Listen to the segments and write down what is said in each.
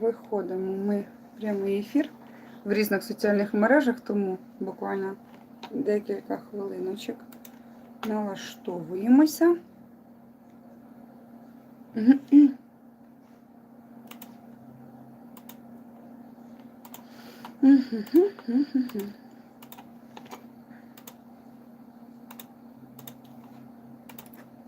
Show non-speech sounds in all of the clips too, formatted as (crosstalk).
Виходимо ми в прямий ефір в різних соціальних мережах, тому буквально декілька хвилиночок налаштовуємося.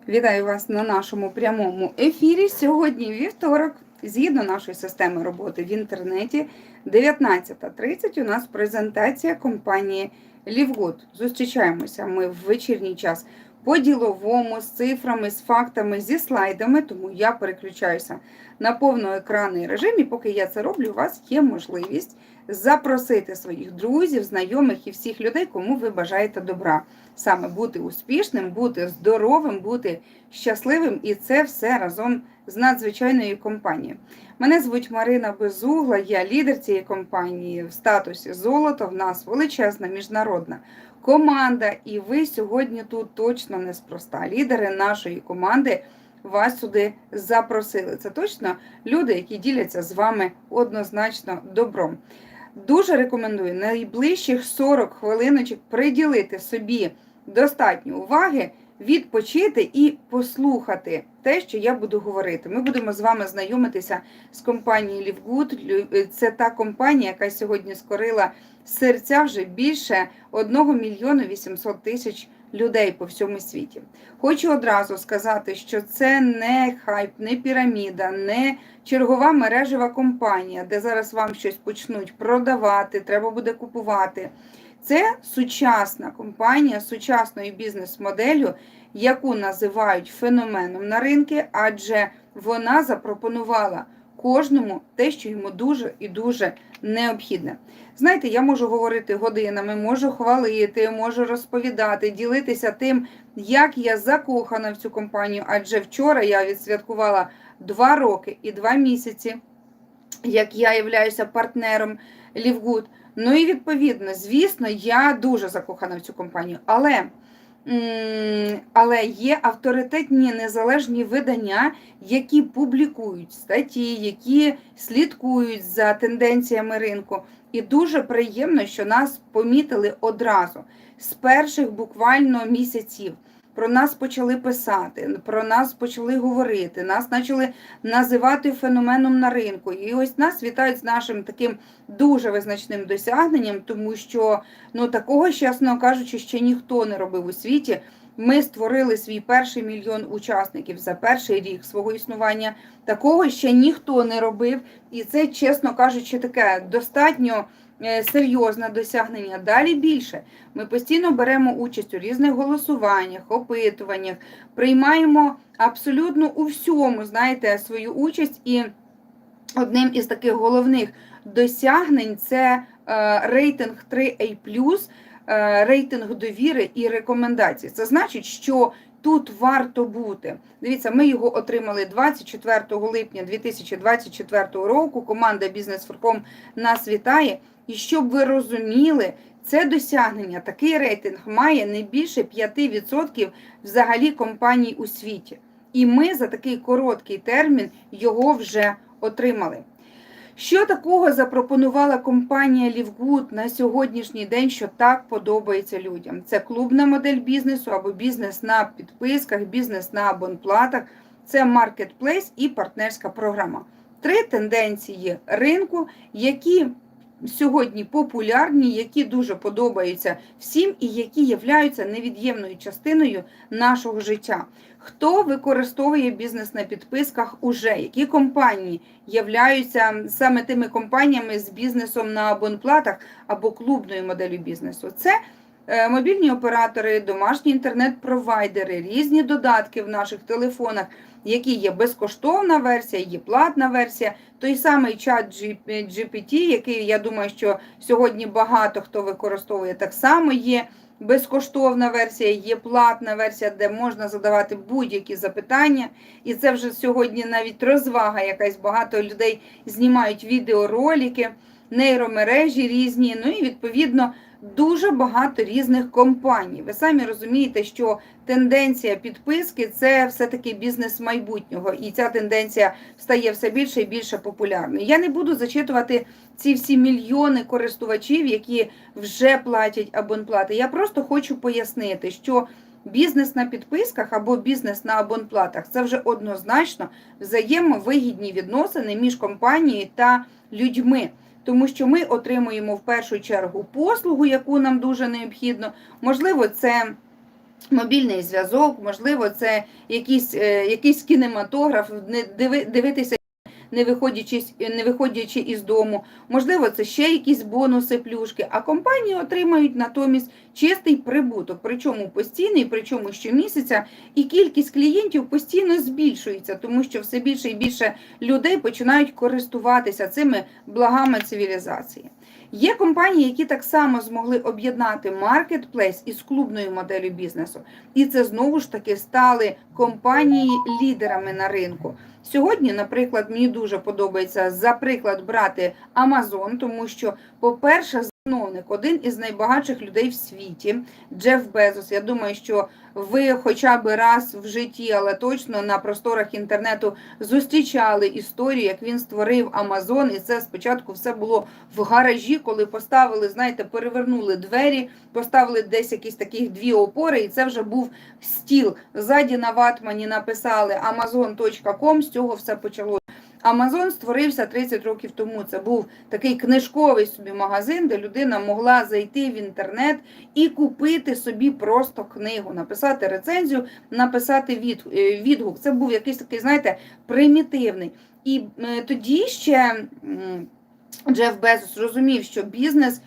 Вітаю вас на нашому прямому ефірі. Сьогодні вівторок. Згідно нашої системи роботи в інтернеті, 19.30 у нас презентація компанії Лівгуд. Зустрічаємося ми в вечірній час по діловому, з цифрами, з фактами, зі слайдами, тому я переключаюся на повноекранний режим, і поки я це роблю, у вас є можливість запросити своїх друзів, знайомих і всіх людей, кому ви бажаєте добра. Саме бути успішним, бути здоровим, бути щасливим, і це все разом з надзвичайною компанією. Мене звуть Марина Безугла, я лідер цієї компанії в статусі золото. В нас величезна міжнародна команда, і ви сьогодні тут точно неспроста. Лідери нашої команди вас сюди запросили. Це точно люди, які діляться з вами однозначно добром. Дуже рекомендую найближчих 40 хвилиночок приділити собі достатньо уваги, відпочити і послухати те, що я буду говорити. Ми будемо з вами знайомитися з компанією Лівгуд. Це та компанія, яка сьогодні скорила серця вже більше 1 мільйона 800 тисяч людей по всьому світі. Хочу одразу сказати, що це не хайп, не піраміда, не чергова мережева компанія, де зараз вам щось почнуть продавати, треба буде купувати. Це сучасна компанія з сучасною бізнес-моделлю, яку називають феноменом на ринку, адже вона запропонувала кожному те, що йому дуже і дуже необхідне. Знаєте, я можу говорити годинами, можу хвалити, можу розповідати, ділитися тим, як я закохана в цю компанію. Адже вчора я відсвяткувала два роки і два місяці, як я являюся партнером Лівгуд. Ну і відповідно, звісно, я дуже закохана в цю компанію. Але але є авторитетні незалежні видання, які публікують статті, які слідкують за тенденціями ринку. І дуже приємно, що нас помітили одразу з перших буквально місяців. Про нас почали писати, про нас почали говорити, нас почали називати феноменом на ринку. І ось нас вітають з нашим таким дуже визначним досягненням, тому що ну такого, чесно кажучи, ще ніхто не робив у світі. Ми створили свій перший мільйон учасників за перший рік свого існування. Такого ще ніхто не робив, і це, чесно кажучи, таке достатньо. Е, серйозне досягнення. Далі більше. Ми постійно беремо участь у різних голосуваннях, опитуваннях, приймаємо абсолютно у всьому, знаєте, свою участь. І одним із таких головних досягнень це е, рейтинг 3A+, е, рейтинг довіри і рекомендацій. Це значить, що Тут варто бути. Дивіться, ми його отримали 24 липня 2024 року. Команда Бізнес Форком нас вітає. І щоб ви розуміли, це досягнення, такий рейтинг має не більше 5% взагалі компаній у світі. І ми за такий короткий термін його вже отримали. Що такого запропонувала компанія Лівгуд на сьогоднішній день, що так подобається людям? Це клубна модель бізнесу або бізнес на підписках, бізнес на абонплатах, це маркетплейс і партнерська програма. Три тенденції ринку, які сьогодні популярні, які дуже подобаються всім і які являються невід'ємною частиною нашого життя. Хто використовує бізнес на підписках уже? Які компанії являються саме тими компаніями з бізнесом на абонплатах або клубною моделлю бізнесу? Це е, Мобільні оператори, домашні інтернет-провайдери, різні додатки в наших телефонах, які є безкоштовна версія, є платна версія, той самий чат GPT, який я думаю, що сьогодні багато хто використовує, так само є безкоштовна версія, є платна версія, де можна задавати будь-які запитання. І це вже сьогодні навіть розвага, якась багато людей знімають відеоролики, нейромережі різні. Ну і відповідно дуже багато різних компаній. Ви самі розумієте, що тенденція підписки це все-таки бізнес майбутнього, і ця тенденція стає все більше і більше популярною. Я не буду зачитувати ці всі мільйони користувачів, які вже платять абонплати. Я просто хочу пояснити, що бізнес на підписках або бізнес на абонплатах це вже однозначно взаємовигідні відносини між компанією та людьми. Тому що ми отримуємо в першу чергу послугу, яку нам дуже необхідно. Можливо, це мобільний зв'язок, можливо, це якийсь, е, якийсь кінематограф, не диви, дивитися. Не виходячи, не виходячи із дому, можливо, це ще якісь бонуси, плюшки. А компанії отримають натомість чистий прибуток, причому постійний, причому щомісяця, і кількість клієнтів постійно збільшується, тому що все більше і більше людей починають користуватися цими благами цивілізації. Є компанії, які так само змогли об'єднати маркетплейс із клубною моделлю бізнесу, і це знову ж таки стали компанії лідерами на ринку. Сьогодні, наприклад, мені дуже подобається за приклад брати Amazon, тому що, по-перше, засновник, один із найбагатших людей в світі, Джеф Безос. Я думаю, що ви хоча б раз в житті, але точно на просторах інтернету зустрічали історію, як він створив Амазон, і це спочатку все було в гаражі, коли поставили, знаєте, перевернули двері, поставили десь якісь таких дві опори, і це вже був стіл. Ззаді на ватмані написали amazon.com, з цього все почалося. Амазон створився 30 років тому. Це був такий книжковий собі магазин, де людина могла зайти в інтернет і купити собі просто книгу, написати рецензію, написати е, відгук. Це був якийсь такий, знаєте, примітивний. І е, тоді ще Джеф Безос розумів, що бізнес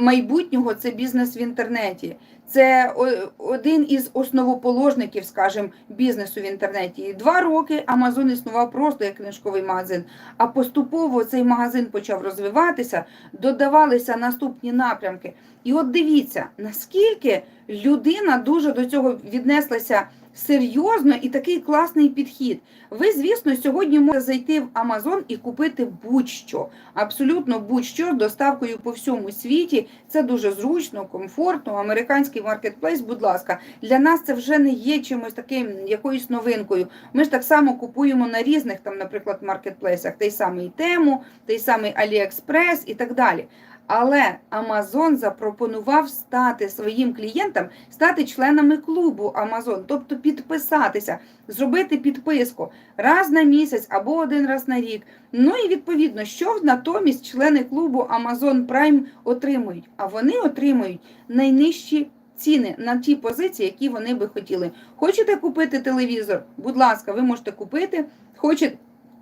майбутнього це бізнес в інтернеті. Це один із основоположників, скажімо, бізнесу в інтернеті. Два роки Амазон існував просто як книжковий магазин. А поступово цей магазин почав розвиватися, додавалися наступні напрямки. І от дивіться, наскільки людина дуже до цього віднеслася серйозно і такий класний підхід. Ви, звісно, сьогодні можете зайти в Амазон і купити будь-що, абсолютно будь-що з доставкою по всьому світі. Це дуже зручно, комфортно. Американський маркетплейс, будь ласка, для нас це вже не є чимось таким якоюсь новинкою. Ми ж так само купуємо на різних там, наприклад, маркетплейсах той самий тему, той самий Аліекспрес і так далі. Але Amazon запропонував стати своїм клієнтам, стати членами клубу Amazon, тобто підписатися, зробити підписку раз на місяць або один раз на рік. Ну і відповідно, що натомість члени клубу Amazon Prime отримують? А вони отримують найнижчі ціни на ті позиції, які вони би хотіли. Хочете купити телевізор? Будь ласка, ви можете купити. Хочете,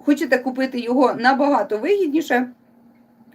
хочете купити його набагато вигідніше.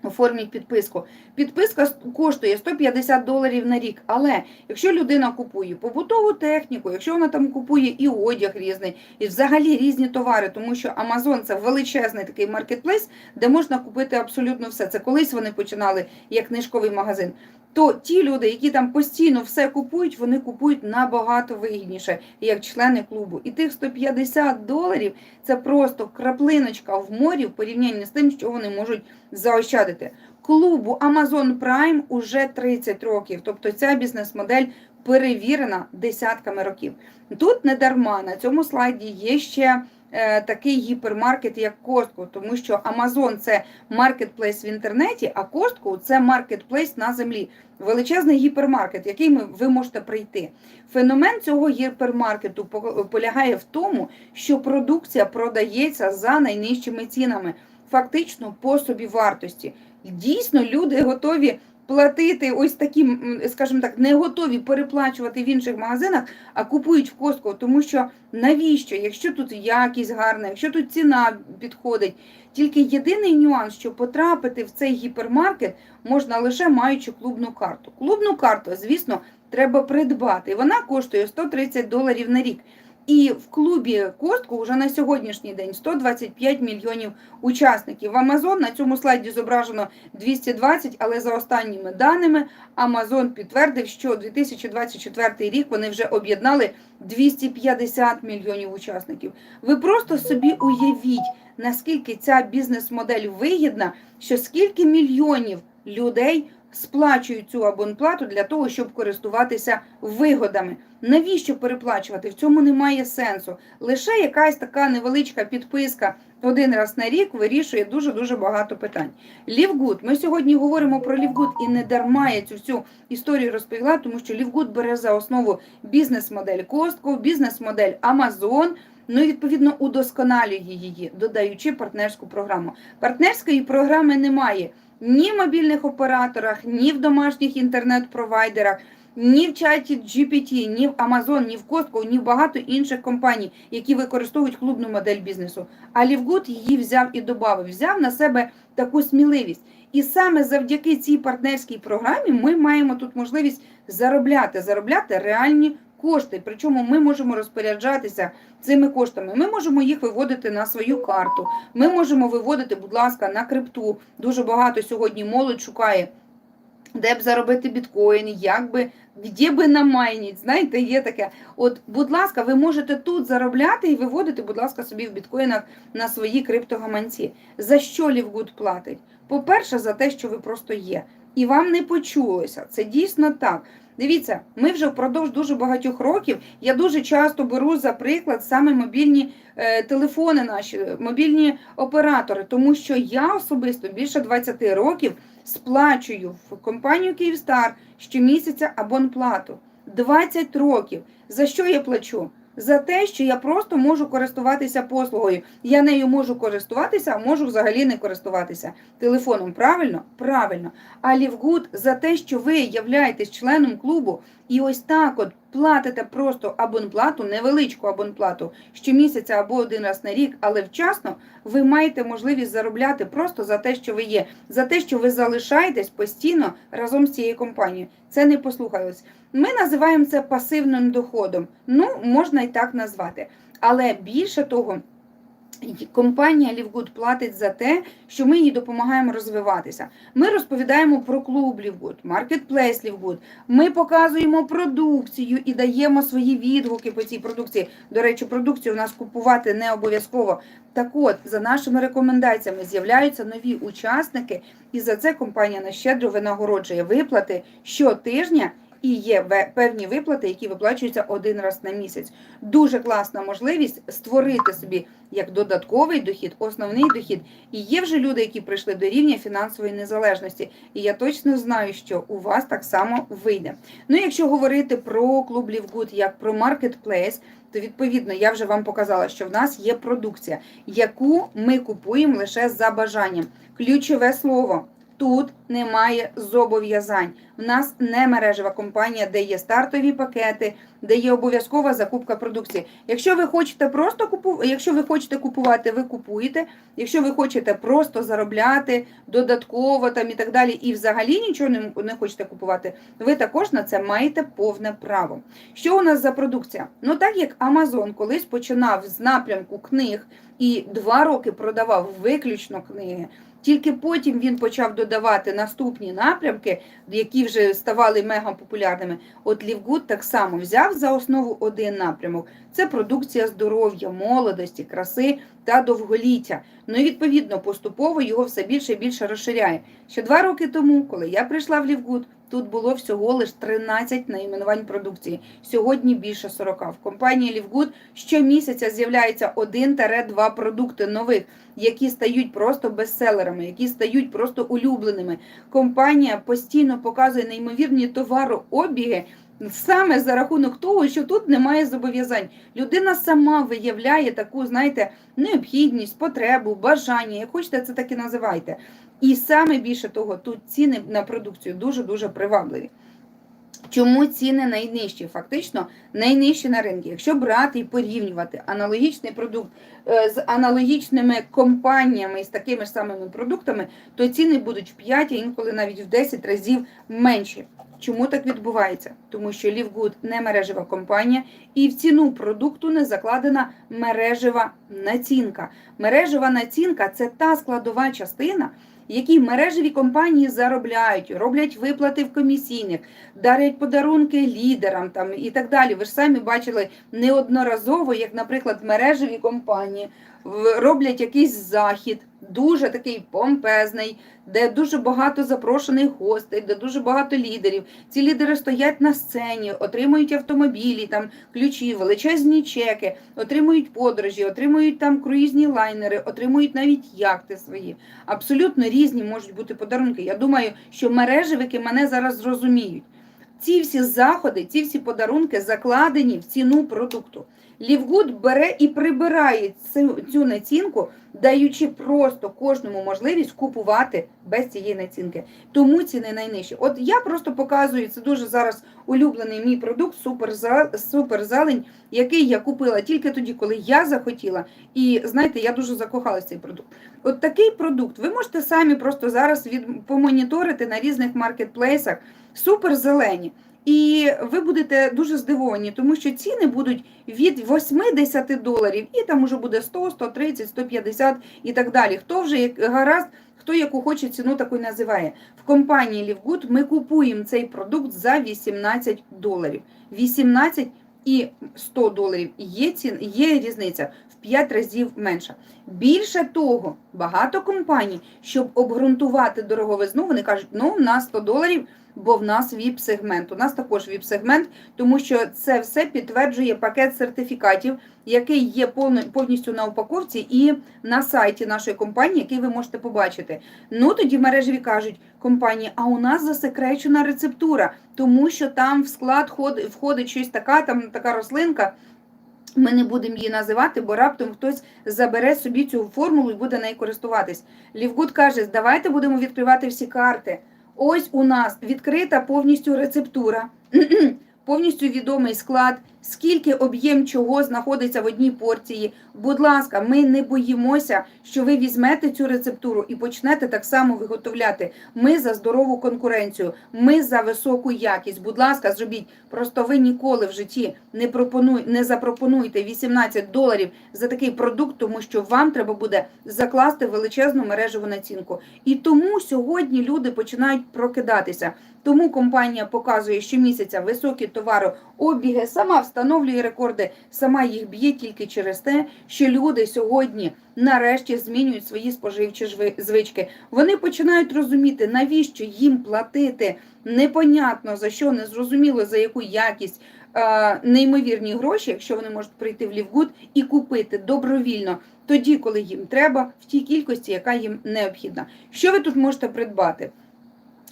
Оформіть підписку. Підписка коштує 150 доларів на рік. Але якщо людина купує побутову техніку, якщо вона там купує і одяг різний, і взагалі різні товари, тому що Amazon це величезний такий маркетплейс, де можна купити абсолютно все. Це колись вони починали як книжковий магазин. То ті люди, які там постійно все купують, вони купують набагато вигідніше, як члени клубу. І тих 150 доларів це просто краплиночка в морі в порівнянні з тим, що вони можуть заощадити. Клубу Amazon Prime уже 30 років, тобто ця бізнес-модель перевірена десятками років. Тут не дарма на цьому слайді є ще е, такий гіпермаркет, як Costco, тому що Amazon – це маркетплейс в інтернеті, а Costco – це маркетплейс на землі. Величезний гіпермаркет, який ви можете прийти. Феномен цього гіпермаркету полягає в тому, що продукція продається за найнижчими цінами, фактично по собі вартості. Дійсно, люди готові платити ось такі, скажімо так, не готові переплачувати в інших магазинах, а купують в Costco, тому що навіщо, якщо тут якість гарна, якщо тут ціна підходить. Тільки єдиний нюанс, що потрапити в цей гіпермаркет можна лише маючи клубну карту. Клубну карту, звісно, треба придбати. Вона коштує 130 доларів на рік. І в клубі Костку вже на сьогоднішній день 125 мільйонів учасників. В Amazon на цьому слайді зображено 220, але за останніми даними Amazon підтвердив, що 2024 рік вони вже об'єднали 250 мільйонів учасників. Ви просто собі уявіть, наскільки ця бізнес-модель вигідна, що скільки мільйонів людей сплачують цю абонплату для того, щоб користуватися вигодами. Навіщо переплачувати? В цьому немає сенсу. Лише якась така невеличка підписка один раз на рік вирішує дуже дуже багато питань. Лівгуд. Ми сьогодні говоримо про Лівгуд і не дарма я цю всю історію розповіла, тому що Лівгуд бере за основу бізнес-модель Costco, бізнес-модель Amazon, Ну і відповідно удосконалює її, додаючи партнерську програму. Партнерської програми немає ні в мобільних операторах, ні в домашніх інтернет-провайдерах, ні в чаті GPT, ні в Amazon, ні в Costco, ні в багато інших компаній, які використовують клубну модель бізнесу. А Лівгуд її взяв і додав, взяв на себе таку сміливість. І саме завдяки цій партнерській програмі ми маємо тут можливість заробляти, заробляти реальні кошти. Причому ми можемо розпоряджатися цими коштами. Ми можемо їх виводити на свою карту. Ми можемо виводити, будь ласка, на крипту. Дуже багато сьогодні молодь шукає. Де б заробити біткоін, як би, де би намайніть, знаєте, є таке. От, будь ласка, ви можете тут заробляти і виводити, будь ласка, собі в біткоїнах на свої криптогаманці. За що Лівгуд платить? По-перше, за те, що ви просто є. І вам не почулося. Це дійсно так. Дивіться, ми вже впродовж дуже багатьох років. Я дуже часто беру за приклад саме мобільні е, телефони, наші мобільні оператори, тому що я особисто більше 20 років сплачую в компанію Київстар щомісяця абонплату. 20 років. За що я плачу? За те, що я просто можу користуватися послугою. Я нею можу користуватися, а можу взагалі не користуватися телефоном. Правильно? Правильно. А Лівгуд за те, що ви являєтесь членом клубу і ось так от платите просто абонплату, невеличку абонплату щомісяця або один раз на рік, але вчасно ви маєте можливість заробляти просто за те, що ви є, за те, що ви залишаєтесь постійно разом з цією компанією. Це не послухалось. Ми називаємо це пасивним доходом. Ну, можна і так назвати. Але більше того. Компанія Лівгуд платить за те, що ми їй допомагаємо розвиватися. Ми розповідаємо про клуб Лівгуд, маркетплейс Лівгуд. Ми показуємо продукцію і даємо свої відгуки по цій продукції. До речі, продукцію у нас купувати не обов'язково. Так от, за нашими рекомендаціями, з'являються нові учасники, і за це компанія нас щедро винагороджує виплати щотижня. І є певні виплати, які виплачуються один раз на місяць. Дуже класна можливість створити собі як додатковий дохід, основний дохід. І є вже люди, які прийшли до рівня фінансової незалежності. І я точно знаю, що у вас так само вийде. Ну, якщо говорити про клуб Лівгуд як про маркетплейс, то відповідно я вже вам показала, що в нас є продукція, яку ми купуємо лише за бажанням. Ключове слово. Тут немає зобов'язань. В нас не мережева компанія, де є стартові пакети, де є обов'язкова закупка продукції. Якщо ви хочете просто купувати, якщо ви хочете купувати, ви купуєте. Якщо ви хочете просто заробляти додатково там і так далі, і взагалі нічого не, не хочете купувати, ви також на це маєте повне право. Що у нас за продукція? Ну так як Amazon колись починав з напрямку книг і два роки продавав виключно книги. Тільки потім він почав додавати наступні напрямки, які вже ставали мега популярними. От Лівгуд так само взяв за основу один напрямок: це продукція здоров'я, молодості, краси та довголіття. Ну і відповідно поступово його все більше і більше розширяє. Ще два роки тому, коли я прийшла в Лівгуд, тут було всього лише 13 найменувань продукції. Сьогодні більше 40. В компанії Лівгуд щомісяця з'являється 1-2 продукти нових, які стають просто бестселерами, які стають просто улюбленими. Компанія постійно показує неймовірні товарообіги. Саме за рахунок того, що тут немає зобов'язань. Людина сама виявляє таку, знаєте, необхідність, потребу, бажання, як хочете, це так і називайте. І саме більше того, тут ціни на продукцію дуже-дуже привабливі. Чому ціни найнижчі? Фактично найнижчі на ринку. Якщо брати і порівнювати аналогічний продукт е, з аналогічними компаніями з такими ж самими продуктами, то ціни будуть в 5, а інколи навіть в 10 разів менші. Чому так відбувається? Тому що Лівгуд не мережева компанія, і в ціну продукту не закладена мережева націнка. Мережева націнка це та складова частина, які мережеві компанії заробляють, роблять виплати в комісійних, дарять подарунки лідерам там і так далі. Ви ж самі бачили неодноразово, як, наприклад, мережеві компанії роблять якийсь захід, дуже такий помпезний, де дуже багато запрошених гостей, де дуже багато лідерів. Ці лідери стоять на сцені, отримують автомобілі, там ключі, величезні чеки, отримують подорожі, отримують там круїзні лайнери, отримують навіть яхти свої. Абсолютно різні можуть бути подарунки. Я думаю, що мережевики мене зараз зрозуміють. Ці всі заходи, ці всі подарунки закладені в ціну продукту. Лівгуд бере і прибирає цю, цю націнку, даючи просто кожному можливість купувати без цієї націнки. Тому ціни найнижчі. От я просто показую це дуже зараз улюблений мій продукт суперзелень, який я купила тільки тоді, коли я захотіла. І знаєте, я дуже закохалася цей продукт. От такий продукт ви можете самі просто зараз від помоніторити на різних маркетплейсах. Суперзелені. І ви будете дуже здивовані, тому що ціни будуть від 80 доларів, і там уже буде 100, 130, 150 і так далі. Хто вже гаразд, хто яку хоче ціну таку називає. В компанії Лівгуд ми купуємо цей продукт за 18 доларів. 18 і 100 доларів є цін, є різниця в 5 разів менша. Більше того, багато компаній, щоб обґрунтувати дороговизну, вони кажуть, ну в нас 100 доларів, бо в нас ВІП-сегмент. У нас також ВІП-сегмент, тому що це все підтверджує пакет сертифікатів, який є повністю на упаковці і на сайті нашої компанії, який ви можете побачити. Ну тоді мережеві кажуть компанії, а у нас засекречена рецептура, тому що там в склад входить щось така, там така рослинка. Ми не будемо її називати, бо раптом хтось забере собі цю формулу і буде нею користуватись. Лівгуд каже: давайте будемо відкривати всі карти. Ось у нас відкрита повністю рецептура, (clears throat) повністю відомий склад, скільки об'єм чого знаходиться в одній порції. Будь ласка, ми не боїмося, що ви візьмете цю рецептуру і почнете так само виготовляти. Ми за здорову конкуренцію, ми за високу якість. Будь ласка, зробіть. Просто ви ніколи в житті не пропонуй, не запропонуйте 18 доларів за такий продукт, тому що вам треба буде закласти величезну мережеву націнку. І тому сьогодні люди починають прокидатися. Тому компанія показує щомісяця високі товарообіги, сама встановлює рекорди, сама їх б'є тільки через те, що люди сьогодні нарешті змінюють свої споживчі звички. Вони починають розуміти, навіщо їм платити непонятно за що, незрозуміло за яку якість. Неймовірні гроші, якщо вони можуть прийти в Лівгуд і купити добровільно тоді, коли їм треба, в тій кількості, яка їм необхідна. Що ви тут можете придбати?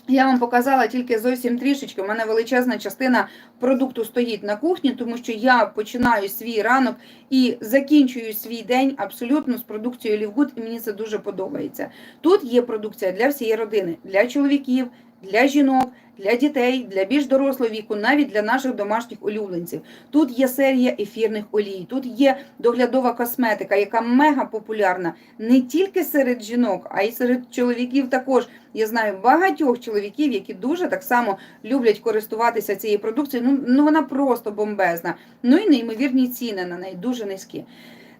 Я вам показала тільки зовсім трішечки. У мене величезна частина продукту стоїть на кухні, тому що я починаю свій ранок і закінчую свій день абсолютно з продукцією Лівгуд, і мені це дуже подобається. Тут є продукція для всієї родини, для чоловіків, для жінок, для дітей, для більш дорослого віку, навіть для наших домашніх улюбленців. Тут є серія ефірних олій, тут є доглядова косметика, яка мега популярна не тільки серед жінок, а й серед чоловіків також. Я знаю багатьох чоловіків, які дуже так само люблять користуватися цією продукцією. Ну, ну вона просто бомбезна. Ну і неймовірні ціни на неї дуже низькі.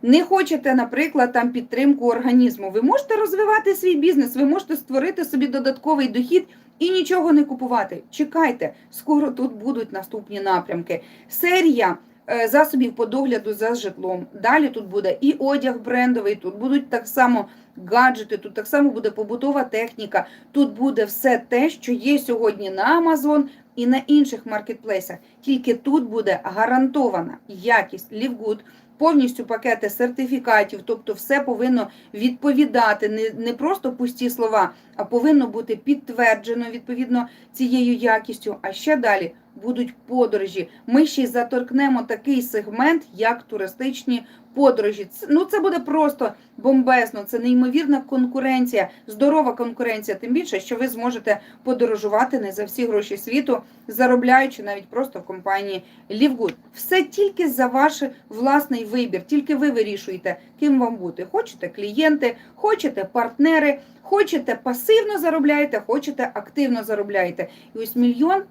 Не хочете, наприклад, там підтримку організму. Ви можете розвивати свій бізнес, ви можете створити собі додатковий дохід і нічого не купувати. Чекайте, скоро тут будуть наступні напрямки. Серія е, засобів по догляду за житлом. Далі тут буде і одяг брендовий, тут будуть так само гаджети, тут так само буде побутова техніка. Тут буде все те, що є сьогодні на Amazon і на інших маркетплейсах. Тільки тут буде гарантована якість Лівгуд, повністю пакети сертифікатів, тобто все повинно відповідати, не, не просто пусті слова, а повинно бути підтверджено відповідно цією якістю. А ще далі будуть подорожі. Ми ще й заторкнемо такий сегмент, як туристичні подорожі. Ну це буде просто бомбезно. Це неймовірна конкуренція, здорова конкуренція. Тим більше, що ви зможете подорожувати не за всі гроші світу, заробляючи навіть просто в компанії Лівгуд. Все тільки за ваш власний вибір. Тільки ви вирішуєте, ким вам бути. Хочете клієнти, хочете партнери. Хочете пасивно заробляєте, хочете активно заробляєте. І ось мільйон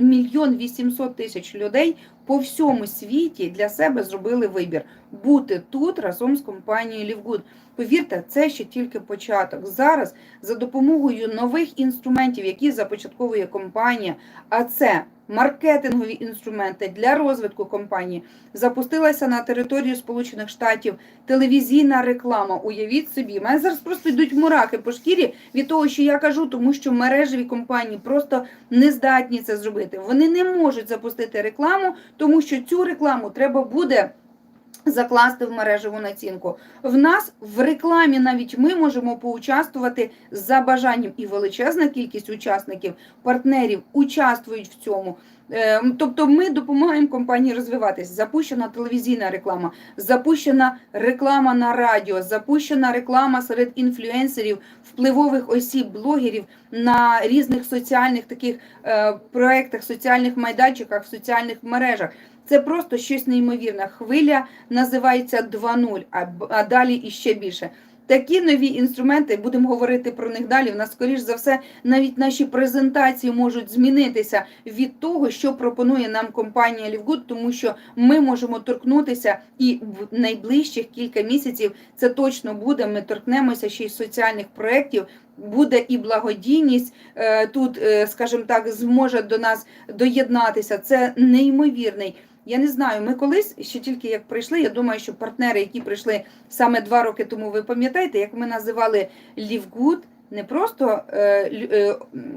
мільйон вісімсот тисяч людей по всьому світі для себе зробили вибір бути тут разом з компанією Лівгуд. Повірте, це ще тільки початок. Зараз за допомогою нових інструментів, які започатковує компанія, а це маркетингові інструменти для розвитку компанії, запустилася на територію Сполучених Штатів телевізійна реклама. Уявіть собі, мене зараз просто йдуть мурахи по шкірі від того, що я кажу, тому що мережеві компанії просто не здатні це зробити. Вони не можуть запустити рекламу, тому що цю рекламу треба буде. Закласти в мережеву націнку. В нас в рекламі навіть ми можемо поучаствувати за бажанням, і величезна кількість учасників, партнерів участвують в цьому. Е, Тобто ми допомагаємо компанії розвиватись. Запущена телевізійна реклама, запущена реклама на радіо, запущена реклама серед інфлюенсерів, впливових осіб, блогерів на різних соціальних таких е, проектах, соціальних майданчиках, в соціальних мережах. Це просто щось неймовірне. Хвиля називається 2.0, а, а далі іще більше. Такі нові інструменти, будемо говорити про них далі. У нас, скоріш за все, навіть наші презентації можуть змінитися від того, що пропонує нам компанія Лівгуд, тому що ми можемо торкнутися і в найближчих кілька місяців це точно буде. Ми торкнемося ще й соціальних проєктів. Буде і благодійність е, тут, е, скажімо так, зможе до нас доєднатися. Це неймовірний. Я не знаю, ми колись ще тільки як прийшли. Я думаю, що партнери, які прийшли саме два роки тому, ви пам'ятаєте, як ми називали Лівгуд, не просто е, е,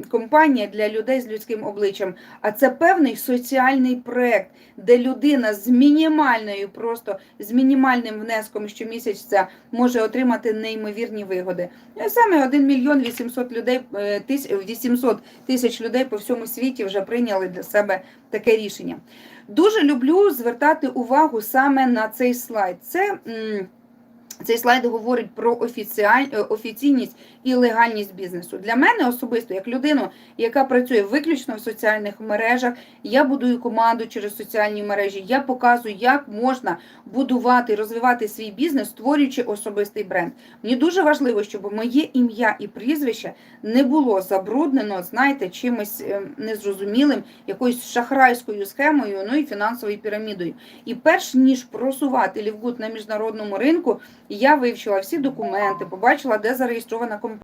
компанія для людей з людським обличчям, а це певний соціальний проект, де людина з мінімальною, просто з мінімальним внеском щомісяця може отримати неймовірні вигоди. Е, Саме 1 мільйон 800 людей, е, тис- 800 тисяч людей по всьому світі вже прийняли для себе таке рішення. Дуже люблю звертати увагу саме на цей слайд. Це цей слайд говорить про е, офіційність і легальність бізнесу. Для мене особисто, як людину, яка працює виключно в соціальних мережах, я будую команду через соціальні мережі. Я показую, як можна будувати, розвивати свій бізнес, створюючи особистий бренд. Мені дуже важливо, щоб моє ім'я і прізвище не було забруднено, знаєте, чимось е, незрозумілим, якоюсь шахрайською схемою, ну і фінансовою пірамідою. І перш ніж просувати Лівгуд на міжнародному ринку, я вивчила всі документи, побачила, де зареєстрована компанія.